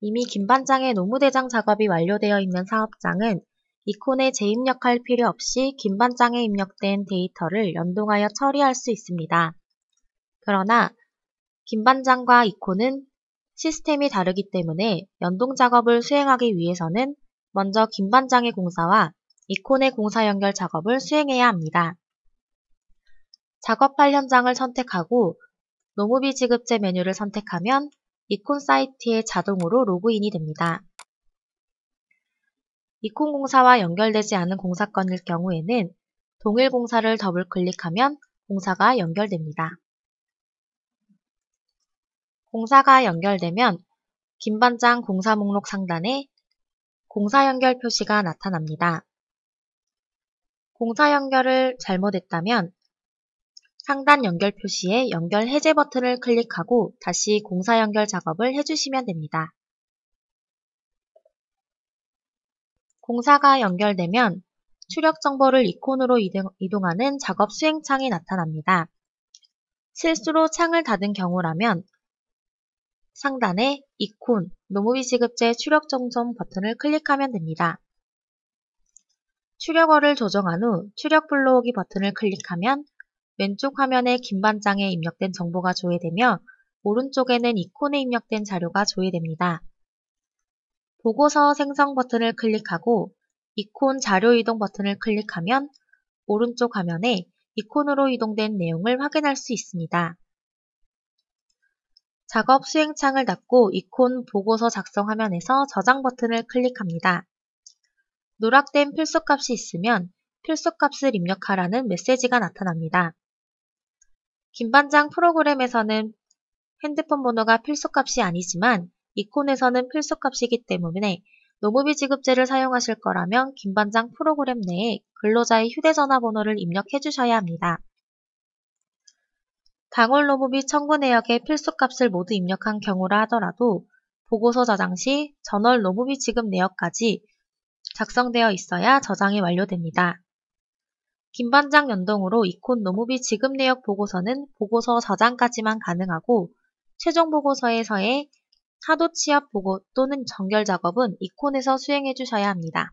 이미 김반장의 노무대장 작업이 완료되어 있는 사업장은 이콘에 재입력할 필요 없이 김반장에 입력된 데이터를 연동하여 처리할 수 있습니다. 그러나 김반장과 이콘은 시스템이 다르기 때문에 연동 작업을 수행하기 위해서는 먼저 김반장의 공사와 이콘의 공사 연결 작업을 수행해야 합니다. 작업할 현장을 선택하고 노무비 지급제 메뉴를 선택하면 이콘 사이트에 자동으로 로그인이 됩니다. 이콘 공사와 연결되지 않은 공사건일 경우에는 동일 공사를 더블 클릭하면 공사가 연결됩니다. 공사가 연결되면 김반장 공사 목록 상단에 공사 연결 표시가 나타납니다. 공사 연결을 잘못했다면 상단 연결 표시에 연결 해제 버튼을 클릭하고 다시 공사 연결 작업을 해주시면 됩니다. 공사가 연결되면 출력 정보를 이콘으로 이동하는 작업 수행창이 나타납니다. 실수로 창을 닫은 경우라면 상단에 이콘, 노무비 지급제 출력 정점 버튼을 클릭하면 됩니다. 출력어를 조정한 후 출력 불러오기 버튼을 클릭하면 왼쪽 화면에 김반장에 입력된 정보가 조회되며 오른쪽에는 이콘에 입력된 자료가 조회됩니다. 보고서 생성 버튼을 클릭하고 이콘 자료 이동 버튼을 클릭하면 오른쪽 화면에 이콘으로 이동된 내용을 확인할 수 있습니다. 작업 수행창을 닫고 이콘 보고서 작성 화면에서 저장 버튼을 클릭합니다. 누락된 필수값이 있으면 필수값을 입력하라는 메시지가 나타납니다. 김반장 프로그램에서는 핸드폰 번호가 필수값이 아니지만 이콘에서는 필수값이기 때문에 노무비 지급제를 사용하실 거라면 김반장 프로그램 내에 근로자의 휴대전화 번호를 입력해 주셔야 합니다. 당월 노무비 청구 내역에 필수값을 모두 입력한 경우라 하더라도 보고서 저장 시 전월 노무비 지급 내역까지 작성되어 있어야 저장이 완료됩니다. 김반장 연동으로 이콘 노무비 지급 내역 보고서는 보고서 저장까지만 가능하고 최종 보고서에서의 하도 취합 보고 또는 정결 작업은 이콘에서 수행해 주셔야 합니다.